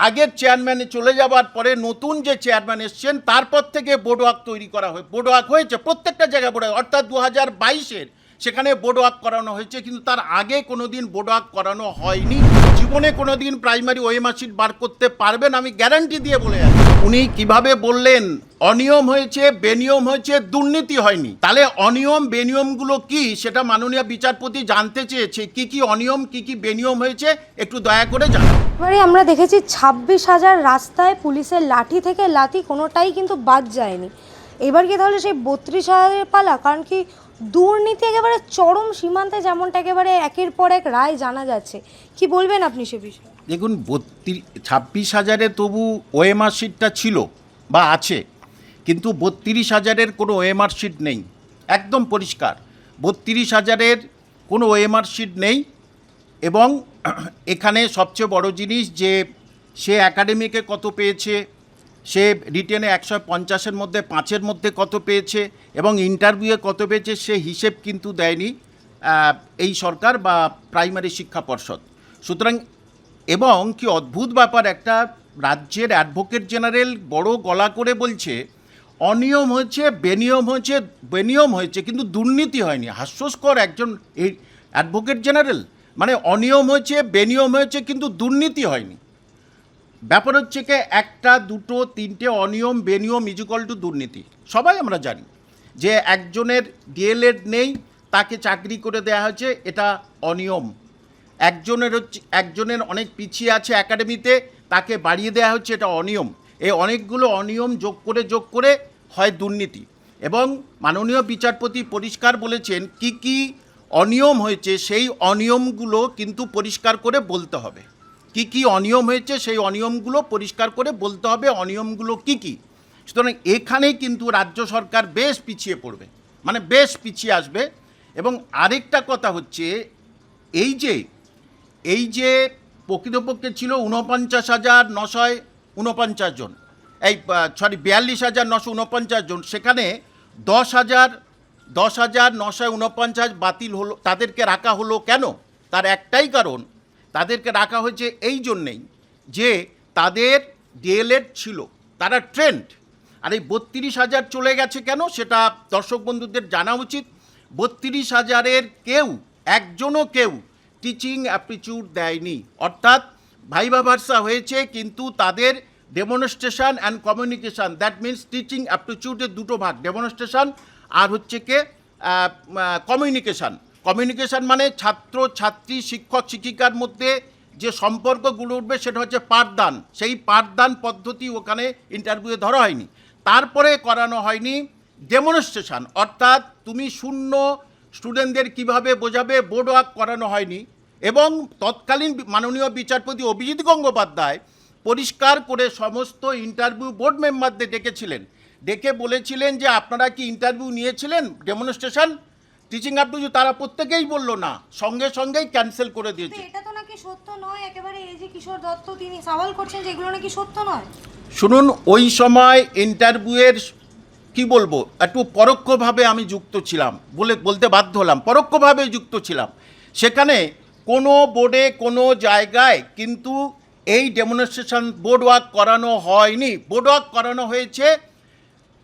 আগের চেয়ারম্যানে চলে যাবার পরে নতুন যে চেয়ারম্যান এসছেন, তারপর থেকে বোর্ড ওয়াক তৈরি করা হয় বোর্ড ওয়াক হয়েছে প্রত্যেকটা জায়গায় বোর্ড অর্থাৎ দু হাজার বাইশের সেখানে বোর্ড ওয়ার্ক করানো হয়েছে, কিন্তু তার আগে কোনো দিন বোর্ড ওয়ার্ক করানো হয়নি। জীবনে কোনো দিন প্রাইমারি ওএমআর শিট বার করতে পারবেন, আমি গ্যারান্টি দিয়ে বলে যাচ্ছি। উনি কীভাবে বললেন, অনিয়ম হয়েছে, বেনিয়ম হয়েছে, দুর্নীতি হয়নি। তাহলে অনিয়ম, বেনিয়মগুলো কি? সেটা মাননীয় বিচারপতি জানতে চেয়েছে। কি কি অনিয়ম, কি কি বেনিয়ম হয়েছে, একটু দয়া করে জানান। এবারে আমরা দেখেছি ছাব্বিশ হাজার রাস্তায় পুলিশের লাঠি থেকে লাঠি কোনোটাই কিন্তু বাদ যায়নি। এবার কি তাহলে সেই বত্রিশ হাজারের পালা, কারণ কি দুর্নীতি একেবারে চরম সীমান্তে যেমনটা একেবারে একের পর এক রায় জানা যাচ্ছে। কি বলবেন আপনি সে বিষয়ে? দেখুন বত্রিশ ছাব্বিশ হাজারে তবু ওএমআর শিটটা ছিল বা আছে, কিন্তু বত্রিশ হাজারের কোনো ওএমআর শিট নেই। একদম পরিষ্কার। বত্রিশ হাজারের কোনো ওএমআর শিট নেই এবং এখানে সবচেয়ে বড় জিনিস যে সে একাডেমিকে কত পেয়েছে সে রিটেনে একশো পঞ্চাশের মধ্যে, পাঁচের মধ্যে কত পেয়েছে এবং ইন্টারভিউয়ে কত পেয়েছে সে হিসেব কিন্তু দেয়নি এই সরকার বা প্রাইমারি শিক্ষা পর্ষদ। সুতরাং এবং কি অদ্ভুত ব্যাপার, একটা রাজ্যের অ্যাডভোকেট জেনারেল বড় গলা করে বলছে, অনিয়ম হয়েছে, বেনিয়ম হয়েছে বেনিয়ম হয়েছে, কিন্তু দুর্নীতি হয়নি। হাস্যস্কর একজন এই অ্যাডভোকেট জেনারেল। মানে অনিয়ম হয়েছে, বেনিয়ম হয়েছে, কিন্তু দুর্নীতি হয়নি। ব্যাপার হচ্ছে কি, একটা, দুটো, তিনটে অনিয়ম, বেনিয়ম ইজুকাল টু দুর্নীতি। সবাই আমরা জানি যে একজনের ডিএলএড নেই, তাকে চাকরি করে দেওয়া হয়েছে, এটা অনিয়ম। একজনের হচ্ছে, একজনের অনেক পিছিয়ে আছে একাডেমিতে, তাকে বাড়িয়ে দেওয়া হচ্ছে, এটা অনিয়ম। এই অনেকগুলো অনিয়ম যোগ করে যোগ করে হয় দুর্নীতি। এবং মাননীয় বিচারপতি পরিষ্কার বলেছেন, কি কি অনিয়ম হয়েছে, সেই অনিয়মগুলো কিন্তু পরিষ্কার করে বলতে হবে। কি কি অনিয়ম হয়েছে সেই অনিয়মগুলো পরিষ্কার করে বলতে হবে অনিয়মগুলো কি কি। সুতরাং এখানেই কিন্তু রাজ্য সরকার বেশ পিছিয়ে পড়বে মানে বেশ পিছিয়ে আসবে। এবং আরেকটা কথা হচ্ছে, এই যে এই যে প্রকৃতপক্ষে ছিল উনপঞ্চাশ হাজার নশয় উনপঞ্চাশ জন, এই সরি বিয়াল্লিশ হাজার নশো উনপঞ্চাশ জন, সেখানে দশ হাজার দশ হাজার নশো উনপঞ্চাশ বাতিল হলো, তাদেরকে রাখা হলো কেন? তার একটাই কারণ তাদেরকে রাখা হয়েছে এই জন্যেই যে তাদের ডিএলএড ছিল, তারা ট্রেন্ড। আর এই বত্রিশ হাজার চলে গেছে কেন সেটা দর্শক বন্ধুদের জানা উচিত। বত্রিশ হাজারের কেউ, একজনও কেউ টিচিং অ্যাপটিচিউড দেয়নি। অর্থাৎ ভাইবা ভার্সা হয়েছে, কিন্তু তাদের demonstration and communication, that means teaching অ্যাপটিচিউডের দুটো ভাগ, ডেমনস্ট্রেশন আর হচ্ছে কে কমিউনিকেশান। কমিউনিকেশান মানে ছাত্র, ছাত্রী, শিক্ষক, শিক্ষিকার মধ্যে যে সম্পর্কগুলো উঠবে সেটা হচ্ছে পাঠদান। সেই পাঠদান পদ্ধতি ওখানে ইন্টারভিউয়ে ধরা হয়নি। তারপরে করানো হয়নি ডেমনস্ট্রেশন অর্থাৎ তুমি শূন্য স্টুডেন্টদের কীভাবে বোঝাবে বোর্ড ওয়ার্ক করানো হয়নি এবং তৎকালীন মাননীয় বিচারপতি অভিজিৎ গঙ্গোপাধ্যায় পরিষ্কার করে সমস্ত ইন্টারভিউ বোর্ড মেম্বারদের ডেকেছিলেন। ডেকে বলেছিলেন যে, আপনারা কি ইন্টারভিউ নিয়েছিলেন ডেমনস্ট্রেশন টিচিং আপ টু তারা প্রত্যেকেই বলল না সঙ্গে সঙ্গেই ক্যান্সেল করে দিয়েছে। এটা তো নাকি সত্য নয় একেবারে এই যে কিশোর দত্ত তিনি সওয়াল করছেন যে এগুলো নাকি সত্য নয়। শুনুন ওই সময় ইন্টারভিউয়ের কি বলব একটু পরোক্ষভাবে আমি যুক্ত ছিলাম বলে বলতে বাধ্য হলাম পরোক্ষভাবে যুক্ত ছিলাম। সেখানে কোনো বোর্ডে কোনো জায়গায় কিন্তু এই ডেমনস্ট্রেশন বোর্ড ওয়ার্ক করানো হয়নি। বোর্ড ওয়ার্ক করানো হয়েছে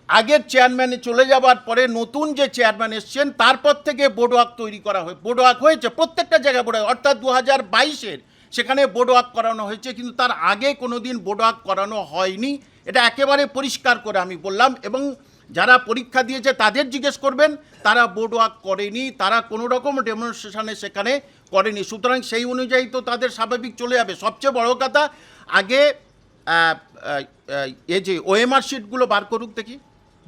আগের চেয়ারম্যানে চলে যাবার পরে নতুন যে চেয়ারম্যান এসছেন, তারপর থেকে বোর্ড তৈরি করা হয় বোর্ড ওয়ার্ক হয়েছে প্রত্যেকটা জায়গায় বোর্ড অর্থাৎ দু হাজার বাইশের সেখানে বোর্ড করানো হয়েছে, কিন্তু তার আগে কোনো দিন বোর্ড করানো হয়নি। এটা একেবারে পরিষ্কার করে আমি বললাম, এবং যারা পরীক্ষা দিয়েছে তাদের জিজ্ঞেস করবেন, তারা বোর্ড ওয়ার্ক করেনি, তারা কোনো রকম ডেমনস্ট্রেশনে সেখানে করেনি। সুতরাং সেই অনুযায়ী তো তাদের স্বাভাবিক চলে যাবে। সবচেয়ে বড় কথা, আগে এই যে ওএমআর শিটগুলো বার করুক দেখি।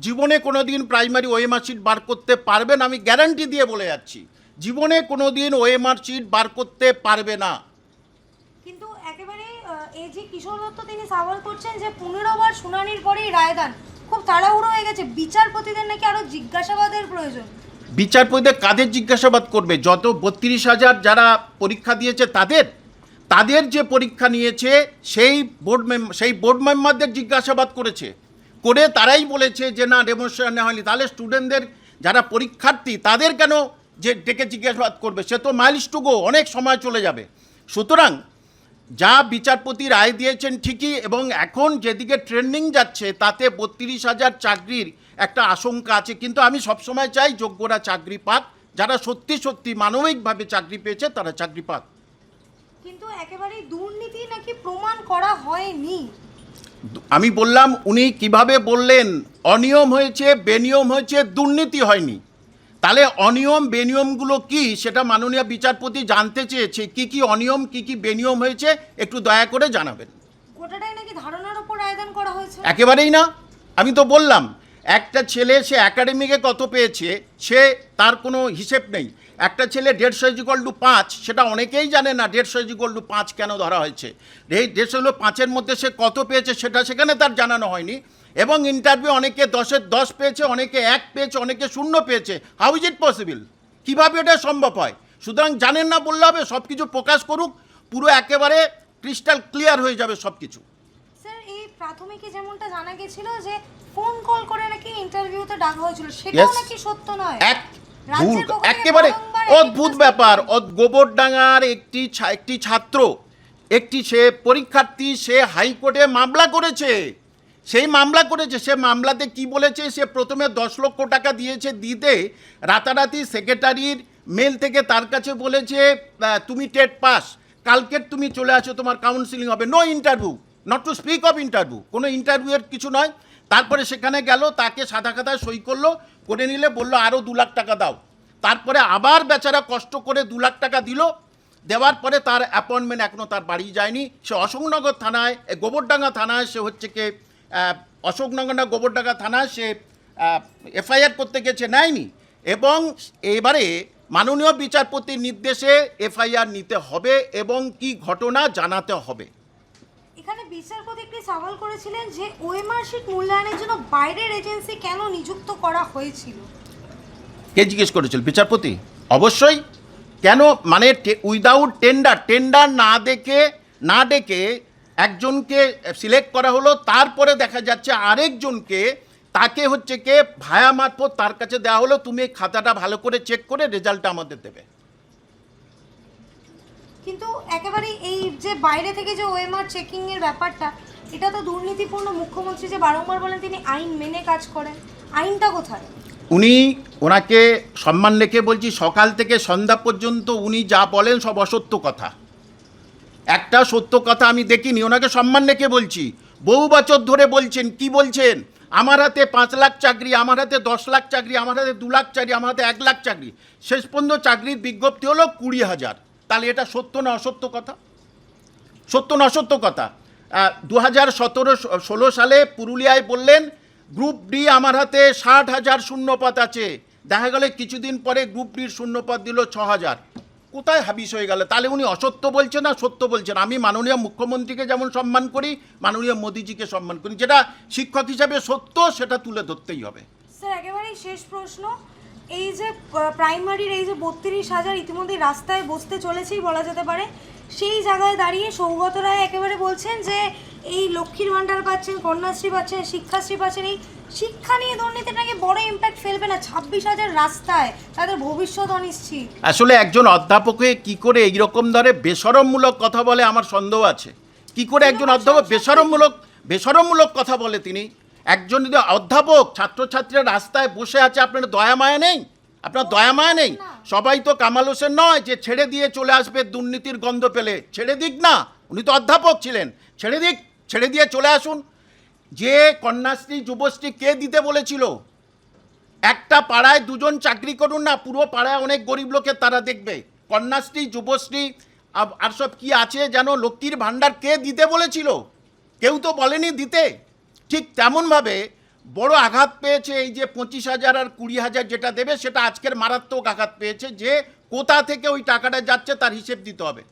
জীবনে কোনো দিন প্রাইমারি ওএমআর শিট বার করতে পারবেন আমি গ্যারান্টি দিয়ে বলে যাচ্ছি। জীবনে কোনো দিন ওএমআর শিট বার করতে পারবে না। কিন্তু একেবারে এই যে কিশোর দত্ত তিনি সওয়াল করছেন যে পনেরো বার শুনানির পরেই রায়দান খুব তাড়াহুড়ো হয়ে গেছে বিচারপতিদের নাকি আরও জিজ্ঞাসাবাদের প্রয়োজন? বিচারপতিদের কাদের জিজ্ঞাসাবাদ করবে? যত বত্রিশ হাজার যারা পরীক্ষা দিয়েছে তাদের তাদের যে পরীক্ষা নিয়েছে সেই বোর্ড মেম সেই বোর্ড মেম্বারদের জিজ্ঞাসাবাদ করেছে। করে তারাই বলেছে যে না ডেমনস্ট্রেশন নেওয়া হয়নি। তাহলে স্টুডেন্টদের যারা পরীক্ষার্থী, তাদের কেন যে ডেকে জিজ্ঞাসাবাদ করবে? সে তো মাইলস টু গো অনেক সময় চলে যাবে। সুতরাং যা বিচারপতি রায় দিয়েছেন ঠিকই, এবং এখন যেদিকে ট্রেন্ডিং যাচ্ছে, তাতে বত্রিশ হাজার চাকরির একটা আশঙ্কা আছে। কিন্তু আমি সবসময় চাই যোগ্যরা চাকরি পাক। যারা সত্যি সত্যি মানবিকভাবে চাকরি পেয়েছে, তারা চাকরি পাক। কিন্তু একেবারেই দুর্নীতি নাকি প্রমাণ করা হয়নি। আমি বললাম উনি কীভাবে বললেন অনিয়ম হয়েছে বেনিয়ম হয়েছে দুর্নীতি হয়নি। তাহলে অনিয়ম বেনিয়মগুলো কি? সেটা মাননীয় বিচারপতি জানতে চেয়েছে। কি কি অনিয়ম কি কি বেনিয়ম হয়েছে একটু দয়া করে জানাবেন। একেবারেই না। আমি তো বললাম একটা ছেলে সে একাডেমিকে কত পেয়েছে, সে তার কোনো হিসেব নেই। একটা ছেলে দেড়শো ইজিকল টু পাঁচ, সেটা অনেকেই জানে না দেড়শো ইজিকল টু পাঁচ কেন ধরা হয়েছে। এই দেড়শো পাঁচের মধ্যে সে কত পেয়েছে, সেটা সেখানে তার জানানো হয়নি। এবং ইন্টারভিউ অনেকে দশের দশ পেয়েছে, অনেকে এক পেয়েছে, অনেকে শূন্য পেয়েছে। হাউ ইজ ইট পসিবল কীভাবে এটা সম্ভব হয়? সুতরাং জানেন না বললে হবে সব কিছু প্রকাশ করুক, পুরো একেবারে ক্রিস্টাল ক্লিয়ার হয়ে যাবে সব কিছু প্রাথমিকে যেমনটা জানা গেছিল যে ফোন কল করে নাকি ইন্টারভিউতে ডাকা হয়েছিল সেটাও নাকি সত্য নয়। এক ভুল একেবারে অদ্ভুত ব্যাপার। গোবরডাঙ্গার একটি একটি ছাত্র একটি সে পরীক্ষার্থী সে হাইকোর্টে মামলা করেছে। সেই মামলা করেছে সে মামলাতে কি বলেছে? সে প্রথমে দশ লক্ষ টাকা দিয়েছে দিতে রাতারাতি সেক্রেটারির মেল থেকে তার কাছে বলেছে তুমি টেট পাস কালকের তুমি চলে আসো তোমার কাউন্সিলিং হবে। No interview not to speak of interview কোনো ইন্টারভিউয়ের কিছু নয়। তারপরে সেখানে গেল, তাকে সাদা খাতায় সই করল, করে নিলে বলল আরও দু লাখ টাকা দাও। তারপরে আবার বেচারা কষ্ট করে দু লাখ টাকা দিল। দেওয়ার পরে তার অ্যাপয়েন্টমেন্ট এখনও তার বাড়ি যায়নি। সে অশোকনগর থানায় গোবরডাঙ্গা থানায়, সে হচ্ছে কি অশোকনগর না, গোবরডাঙ্গা থানায় সে এফআইআর করতে গেছে নেয়নি। এবং এবারে মাননীয় বিচারপতির নির্দেশে এফআইআর নিতে হবে এবং কি ঘটনা জানাতে হবে। এখানে বিচারপতি একটি সওয়াল করেছিলেন যে ওএমআর শিট মূল্যায়নের জন্য বাইরের এজেন্সি কেন নিযুক্ত করা হয়েছিল? কে জিজ্ঞেস করেছিল? বিচারপতি? অবশ্যই। কেন? মানে উইদাউট টেন্ডার টেন্ডার না দেখে, না ডেকে একজনকে সিলেক্ট করা হলো, তারপরে দেখা যাচ্ছে আরেকজনকে, তাকে হচ্ছে কে ভায়া মারফত তার কাছে দেওয়া হলো, তুমি খাতাটা ভালো করে চেক করে রেজাল্টটা আমাদের দেবে। কিন্তু একেবারে এই যে বাইরে থেকে যে ওএমআর চেকিং এর ব্যাপারটা, এটা তো দুর্নীতিপূর্ণ মুখ্যমন্ত্রী যে বারংবার বলেন তিনি আইন মেনে কাজ করেন। আইনটা কোথায়? উনি ওনাকে সম্মান রেখে বলছি, সকাল থেকে সন্ধ্যা পর্যন্ত উনি যা বলেন সব অসত্য কথা। একটা সত্য কথা আমি দেখিনি, ওনাকে সম্মান রেখে বলছি। বহু বছর ধরে বলছেন, কি বলছেন? আমার হাতে পাঁচ লাখ চাকরি, আমার হাতে দশ লাখ চাকরি, আমার হাতে দু লাখ চাকরি, আমার হাতে এক লাখ চাকরি। শেষ পর্যন্ত চাকরির বিজ্ঞপ্তি হলো কুড়ি হাজার। তাহলে এটা সত্য না অসত্য কথা? সত্য না অসত্য কথা? দু হাজার সতেরো ষোলো সালে পুরুলিয়ায় বললেন, গ্রুপ ডি আমার হাতে ষাট হাজার শূন্যপদ আছে। দেখা গেলে কিছুদিন পরে গ্রুপ ডির শূন্যপদ দিল ছ হাজার। কোথায় হাবিস হয়ে গেল? তাহলে উনি অসত্য বলছেন না সত্য বলছেন? আমি মাননীয় মুখ্যমন্ত্রীকে যেমন সম্মান করি, মাননীয় মোদিজিকে সম্মান করি। যেটা শিক্ষক হিসাবে সত্য, সেটা তুলে ধরতেই হবে। স্যার, একেবারেই শেষ প্রশ্ন। এই যে প্রাইমারির এই যে বত্রিশ হাজার ইতিমধ্যে রাস্তায় বসতে চলেছেই বলা যেতে পারে সেই জায়গায় দাঁড়িয়ে সৌগত রায় একেবারে বলছেন যে এই লক্ষ্মীর ভাণ্ডার পাচ্ছেন কন্যাশ্রী পাচ্ছেন শিক্ষাশ্রী পাচ্ছেন এই শিক্ষা নিয়ে দুর্নীতি নাকি বড় ইম্প্যাক্ট ফেলবে না ছাব্বিশ হাজার রাস্তায় তাদের ভবিষ্যৎ অনিশ্চিত। আসলে একজন অধ্যাপক কি করে এইরকম ধরে বেসরমমূলক কথা বলে আমার সন্দেহ আছে। কি করে একজন অধ্যাপক বেসরমমূলক বেসরমমূলক কথা বলে তিনি? একজন যদি অধ্যাপক ছাত্রছাত্রীরা রাস্তায় বসে আছে আপনার দয়া মায়া নেই? আপনার দয়া মায়া নেই? সবাই তো কামাল হোসেন নয় যে ছেড়ে দিয়ে চলে আসবে দুর্নীতির গন্ধ পেলে। ছেড়ে দিক না উনি তো অধ্যাপক ছিলেন। ছেড়ে দিক ছেড়ে দিয়ে চলে আসুন। যে কন্যাশ্রী যুবশ্রী কে দিতে বলেছিল? একটা পাড়ায় দুজন চাকরি করুন না পুরো পাড়ায় অনেক গরিব লোকের তারা দেখবে। কন্যাশ্রী যুবশ্রী আর সব কি আছে যেন? লক্ষ্মীর ভাণ্ডার কে দিতে বলেছিল? কেউ তো বলেনি দিতে। ঠিক তেমনভাবে বড় আঘাত পেয়েছে এই যে পঁচিশ হাজার আর কুড়ি হাজার যেটা দেবে, সেটা আজকের মারাত্মক আঘাত পেয়েছে যে কোথা থেকে ওই টাকাটা যাচ্ছে তার হিসেব দিতে হবে।